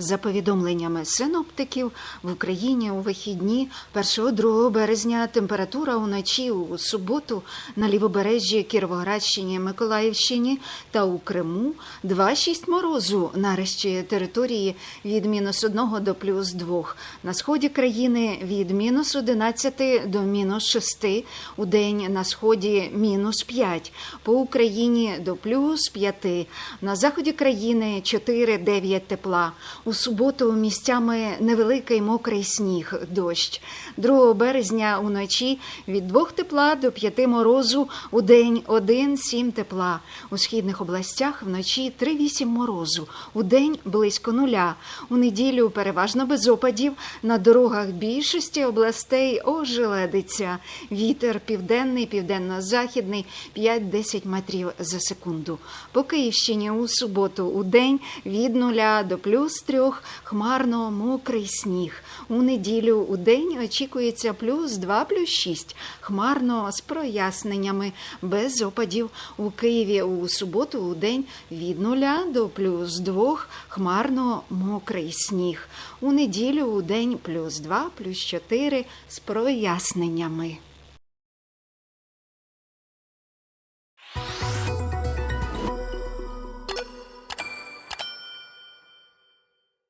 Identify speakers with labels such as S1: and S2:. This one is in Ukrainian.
S1: За повідомленнями синоптиків, в Україні у вихідні 1-2 березня температура уночі у суботу на лівобережжі Кіровоградщині, Миколаївщині та у Криму 2-6 морозу на решті території від мінус 1 до плюс 2. На сході країни від мінус 11 до мінус 6, у день на сході мінус 5, по Україні до плюс 5, на заході країни 4-9 тепла. У суботу місцями невеликий мокрий сніг, дощ. 2 березня уночі від 2 тепла до 5 морозу, у день 1-7 тепла. У східних областях вночі 3-8 морозу, у день близько нуля. У неділю переважно без опадів. На дорогах більшості областей ожеледиться. Вітер південний, південно-західний 5-10 метрів за секунду. По Київщині у суботу у день від нуля до плюс трьох хмарно мокрий сніг. У неділю у день очікується плюс 2, плюс 6, хмарно з проясненнями, без опадів. У Києві у суботу у день від нуля до плюс 2, хмарно мокрий сніг. У неділю у день плюс 2, плюс 4 з проясненнями.